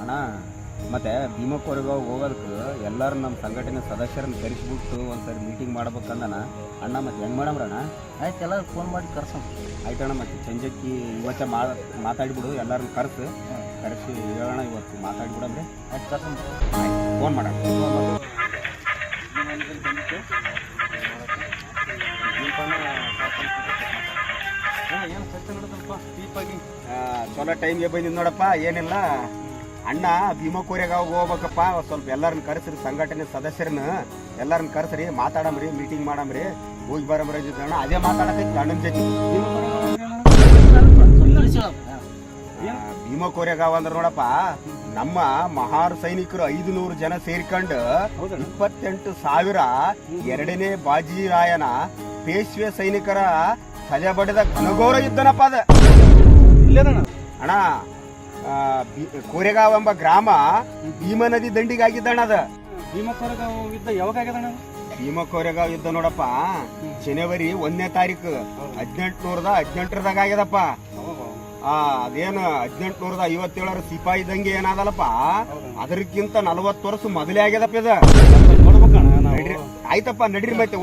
ಅಣ್ಣ ಮತ್ತೆ ಭೀಮಕೋರೆಗಾವ್ ಹೋಗೋದಕ್ಕೆ ಎಲ್ಲರೂ ನಮ್ಮ ಸಂಘಟನೆ ಸದಸ್ಯರನ್ನ ಕರೆಸಿಬಿಟ್ಟು ಒಂದ್ಸರಿ ಮೀಟಿಂಗ್ ಮಾಡ್ಬೇಕಂದನ. ಅಣ್ಣ ಮತ್ತೆ ಹೆಂಗ್ ಮಾಡಮ್ರಣ್ಣ ಆಯ್ತು ಎಲ್ಲ ಫೋನ್ ಮಾಡಿ ಕರ್ಸೋಣ. ಆಯ್ತಣ್ಣ ಮತ್ತೆ ಚಂಜಕ್ಕಿ ಇವತ್ತೇ ಮಾ ಮಾತಾಡ್ಬಿಡು ಎಲ್ಲರನ್ನ ಕರೆಸು. ಕರೆಸಿ ಹೇಳೋಣ ಇವತ್ತು ಮಾತಾಡ್ಬಿಡಂದ್ರೆ ಆಯ್ತು ಕರ್ಸೋಣ. ಫೋನ್ ಮಾಡೋಣ ಡೀಪಾಗಿ ಆ, ಚಲೋ ಟೈಮ್ಗೆ ಬಂದಿದ್ದು ನೋಡಪ್ಪ ಏನಿಲ್ಲ. ಅಣ್ಣ ಭೀಮಕೋರೆಗಾವ್ ಹೋಗ್ಬೇಕಪ್ಪ. ಸ್ವಲ್ಪ ಎಲ್ಲರನ್ನ ಕರೆಸ್ರಿ ಸಂಘಟನೆ ಸದಸ್ಯರನ್ನ ಎಲ್ಲರನ್ನ ಕರೆಸ್ರಿ ಮಾತಾಡಮ್ರಿ ಮೀಟಿಂಗ್ ಮಾಡಮ್ರಿ. ಹೋಗಿ ಬರಮ್ರಿ ಜೊತೆ ಅಣ್ಣ ಅದೇ ಮಾತಾಡಕೈತಿ ಅಣ್ಣನ ಜೊತೆ. ಭೀಮಾ ಭೀಮಕೋರೆಗಾವ್ ಅಂದ್ರೆ ನೋಡಪ್ಪ ನಮ್ಮ ಮಹಾರ್ ಸೈನಿಕರು ಐದು ನೂರು ಜನ ಸೇರ್ಕೊಂಡು ಇಪ್ಪತ್ತೆಂಟು ಸಾವಿರ ಎರಡನೇ ಬಾಜಿರಾಯನ ಪೇಶ್ವೆ ಸೈನಿಕರ ಸಜೆ ಬಡಿದ ಘನಘೋರ ಯುದ್ಧನಪ್ಪ ಅದ. ಇಲ್ಲ ಅಣ್ಣ ಕೋರೆಗಾವ್ ಎಂಬ ಗ್ರಾಮ ಭೀಮ ನದಿ ದಂಡಿಗೆ ಆಗಿದ್ದಣ ಅದ ಕೋರೆಗಾವ್ ಯುದ್ಧ ಯಾವಾಗ ಆಗ್ಯದಣ್ಣ ಭೀಮ ಕೋರೆಗಾವ್ ಯುದ್ಧ ನೋಡಪ್ಪ ಜನವರಿ ಒಂದನೇ ತಾರೀಕು ಹದಿನೆಂಟುನೂರದ ಹದಿನೆಂಟರದಾಗ ಆಗ್ಯದಪ್ಪ. ಆ ಅದೇನು ಹದಿನೆಂಟುನೂರದ ಐವತ್ತೇಳರ ಸಿಪಾಯಿ ದಂಗೆ ಏನಾದಲ್ಲಪ್ಪ ಅದಕ್ಕಿಂತ ನಲವತ್ತು ವರ್ಷ ಮೊದಲೇ ಆಗ್ಯದಪ್ಪ ಇದು. ಆಯ್ತಪ್ಪ ನಡೀರಿ ಮತ್ತೆ.